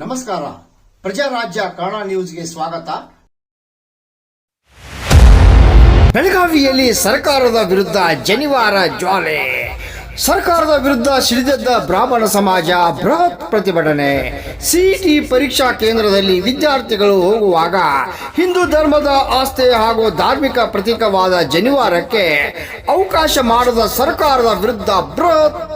ನಮಸ್ಕಾರ. ಪ್ರಜಾರಾಜ್ಯ ಕನ್ನಡ ನ್ಯೂಸ್ಗೆ ಸ್ವಾಗತ. ಬೆಳಗಾವಿಯಲ್ಲಿ ಸರ್ಕಾರದ ವಿರುದ್ಧ ಜನಿವಾರ ಜ್ವಾಲೆ. ಸರ್ಕಾರದ ವಿರುದ್ಧ ಸಿಡಿದೆದ್ದ ಬ್ರಾಹ್ಮಣ ಸಮಾಜ ಬೃಹತ್ ಪ್ರತಿಭಟನೆ. ಸಿಇಟಿ ಪರೀಕ್ಷಾ ಕೇಂದ್ರದಲ್ಲಿ ವಿದ್ಯಾರ್ಥಿಗಳು ಹೋಗುವಾಗ ಹಿಂದೂ ಧರ್ಮದ ಆಸ್ತಿ ಹಾಗೂ ಧಾರ್ಮಿಕ ಪ್ರತೀಕವಾದ ಜನಿವಾರಕ್ಕೆ ಅವಕಾಶ ಮಾಡದ ಸರ್ಕಾರದ ವಿರುದ್ಧ ಬೃಹತ್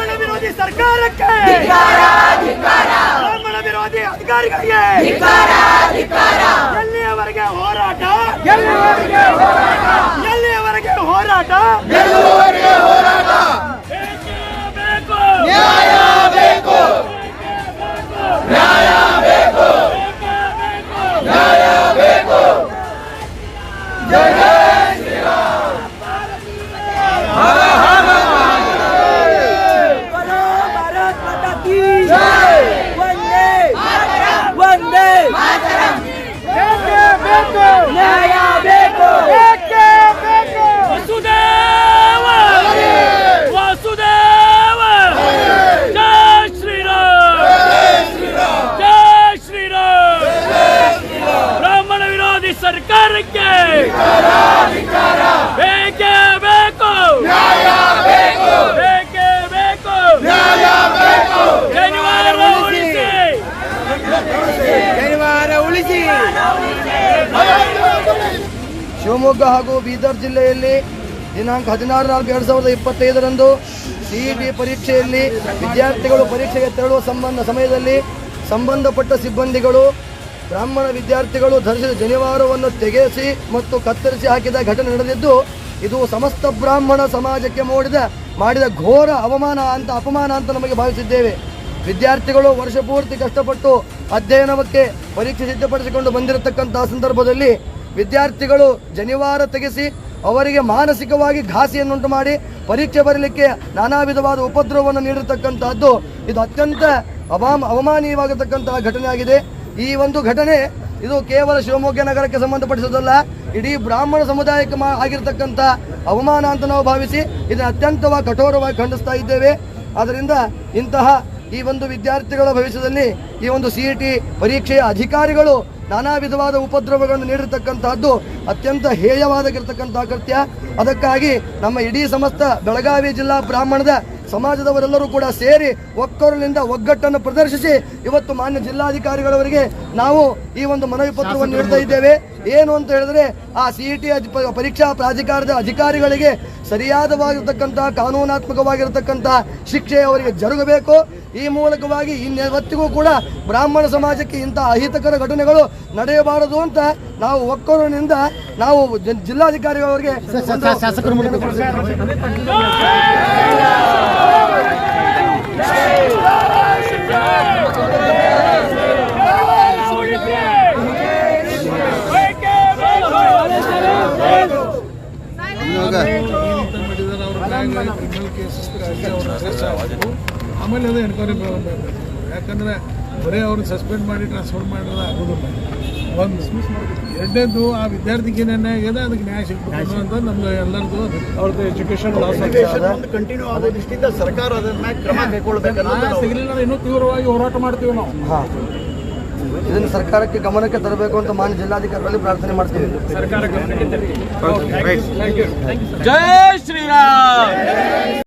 ವಿರೋಧಿ ಸರ್ಕಾರಕ್ಕೆ. ಬ್ರಾಹ್ಮಣ ವಿರೋಧಿ ಅಧಿಕಾರಿಗಳಿಗೆ. ಶಿವಮೊಗ್ಗ ಹಾಗೂ ಬೀದರ್ ಜಿಲ್ಲೆಯಲ್ಲಿ ದಿನಾಂಕ ಹದಿನಾರು ನಾಲ್ಕು ಎರಡು ಸಾವಿರದ ಇಪ್ಪತ್ತೈದರಂದು ಸಿಇಟಿ ಪರೀಕ್ಷೆಯಲ್ಲಿ ವಿದ್ಯಾರ್ಥಿಗಳು ಪರೀಕ್ಷೆಗೆ ತೆರಳುವ ಸಂಬಂಧ ಸಮಯದಲ್ಲಿ ಸಂಬಂಧಪಟ್ಟ ಸಿಬ್ಬಂದಿಗಳು, ಬ್ರಾಹ್ಮಣ ವಿದ್ಯಾರ್ಥಿಗಳು ಧರಿಸಿದ ಜನಿವಾರವನ್ನು ತೆಗೆಸಿ ಮತ್ತು ಕತ್ತರಿಸಿ ಹಾಕಿದ ಘಟನೆ ನಡೆದಿದ್ದು, ಇದು ಸಮಸ್ತ ಬ್ರಾಹ್ಮಣ ಸಮಾಜಕ್ಕೆ ಮೂಡಿದ, ಮಾಡಿದ ಘೋರ ಅವಮಾನ ಅಂತ ಅಪಮಾನ ಅಂತ ನಮಗೆ ಭಾವಿಸಿದ್ದೇವೆ. ವಿದ್ಯಾರ್ಥಿಗಳು ವರ್ಷ ಪೂರ್ತಿ ಕಷ್ಟಪಟ್ಟು ಅಧ್ಯಯನಕ್ಕೆ ಪರೀಕ್ಷೆ ಸಿದ್ಧಪಡಿಸಿಕೊಂಡು ಬಂದಿರತಕ್ಕಂತಹ ಸಂದರ್ಭದಲ್ಲಿ ವಿದ್ಯಾರ್ಥಿಗಳು ಜನಿವಾರ ತೆಗೆಸಿ ಅವರಿಗೆ ಮಾನಸಿಕವಾಗಿ ಘಾಸಿಯನ್ನುಂಟು ಮಾಡಿ ಪರೀಕ್ಷೆ ಬರಲಿಕ್ಕೆ ನಾನಾ ವಿಧವಾದ ಉಪದ್ರವವನ್ನು ನೀಡಿರತಕ್ಕಂತಹದ್ದು ಇದು ಅತ್ಯಂತ ಅವಾಮ ಅವಮಾನೀಯವಾಗಿರ್ತಕ್ಕಂತಹ ಘಟನೆ ಆಗಿದೆ ಈ ಒಂದು ಘಟನೆ ಇದು ಕೇವಲ ಶಿವಮೊಗ್ಗ ನಗರಕ್ಕೆ ಸಂಬಂಧಪಡಿಸೋದಲ್ಲ ಇಡೀ ಬ್ರಾಹ್ಮಣ ಸಮುದಾಯಕ್ಕೆ ಮಾ ಆಗಿರ್ತಕ್ಕಂಥ ಅವಮಾನ ಅಂತ ನಾವು ಭಾವಿಸಿ ಇದನ್ನು ಅತ್ಯಂತವಾಗಿ ಕಠೋರವಾಗಿ ಖಂಡಿಸ್ತಾ ಇದ್ದೇವೆ. ಆದ್ದರಿಂದ ಇಂತಹ ಈ ಒಂದು ವಿದ್ಯಾರ್ಥಿಗಳ ಭವಿಷ್ಯದಲ್ಲಿ ಈ ಒಂದು ಸಿ ಇ ಟಿ ಪರೀಕ್ಷೆಯ ಅಧಿಕಾರಿಗಳು ನಾನಾ ವಿಧವಾದ ಉಪದ್ರವಗಳನ್ನು ನೀಡಿರ್ತಕ್ಕಂತಹದ್ದು ಅತ್ಯಂತ ಹೇಯವಾಗಿರ್ತಕ್ಕಂತಹ ಕೃತ್ಯ ಅದಕ್ಕಾಗಿ ನಮ್ಮ ಇಡೀ ಸಮಸ್ತ ಬೆಳಗಾವಿ ಜಿಲ್ಲಾ ಬ್ರಾಹ್ಮಣದ ಸಮಾಜದವರೆಲ್ಲರೂ ಕೂಡ ಸೇರಿ ಒಕ್ಕೊರಲಿಂದ ಒಗ್ಗಟ್ಟನ್ನು ಪ್ರದರ್ಶಿಸಿ ಇವತ್ತು ಮಾನ್ಯ ಜಿಲ್ಲಾಧಿಕಾರಿಗಳವರಿಗೆ ನಾವು ಈ ಒಂದು ಮನವಿ ಪತ್ರವನ್ನು ನೀಡ್ತಾ ಇದ್ದೇವೆ. ಏನು ಅಂತ ಹೇಳಿದ್ರೆ ಆ ಸಿ ಇ ಟಿ ಪರೀಕ್ಷಾ ಪ್ರಾಧಿಕಾರದ ಅಧಿಕಾರಿಗಳಿಗೆ ಸರಿಯಾದವಾಗಿರ್ತಕ್ಕಂಥ ಕಾನೂನಾತ್ಮಕವಾಗಿರತಕ್ಕಂಥ ಶಿಕ್ಷೆ ಅವರಿಗೆ ಜರುಗಬೇಕು. ಈ ಮೂಲಕವಾಗಿ ಇನ್ನೆವತ್ತಿಗೂ ಕೂಡ ಬ್ರಾಹ್ಮಣ ಸಮಾಜಕ್ಕೆ ಇಂಥ ಅಹಿತಕರ ಘಟನೆಗಳು ನಡೆಯಬಾರದು ಅಂತ ನಾವು ಒಕ್ಕೊರಲಿನಿಂದ ನಾವು ಜಿಲ್ಲಾಧಿಕಾರಿಗಳವರಿಗೆ ಶಾಸಕರ ಆಮೇಲೆ ಅದು ಎನ್ಕ್ವೈರಿ ಯಾಕಂದ್ರೆ ಬರೀ ಅವ್ರನ್ನ ಸಸ್ಪೆಂಡ್ ಮಾಡಿ ಟ್ರಾನ್ಸ್ಫರ್ ಮಾಡಿದ್ರೆ ಆಗೋದಿಲ್ಲ. ಒಂದು ಎರಡನೇದು ಆ ವಿದ್ಯಾರ್ಥಿಗೆ ಏನೇನು ಆಗಿದೆ ಅದಕ್ಕೆ ನ್ಯಾಯ ಸಿಗ್ಬೇಕು ಅಂತ ನಮ್ಗೆ ಎಲ್ಲರದು ಅವ್ರದ್ದು ಎಜುಕೇಶನ್ ಲಾಸ್ ಕಂಟಿನ್ಯೂ ಆಗೋ ದೃಷ್ಟಿಯಿಂದ ಸರ್ಕಾರ ಅದನ್ನ ಕ್ರಮ ಸಿಗಲಿಲ್ಲ ಇನ್ನೂ ತೀವ್ರವಾಗಿ ಹೋರಾಟ ಮಾಡ್ತೀವಿ ನಾವು. ಹಾ. ಇದನ್ನು ಸರ್ಕಾರಕ್ಕೆ ಗಮನಕ್ಕೆ ತರಬೇಕು ಅಂತ ಮಾನ್ಯ ಜಿಲ್ಲಾಧಿಕಾರಿಗಳಲ್ಲಿ ಪ್ರಾರ್ಥನೆ ಮಾಡ್ತೀವಿ. ಜಯ ಶ್ರೀರಾಮ್.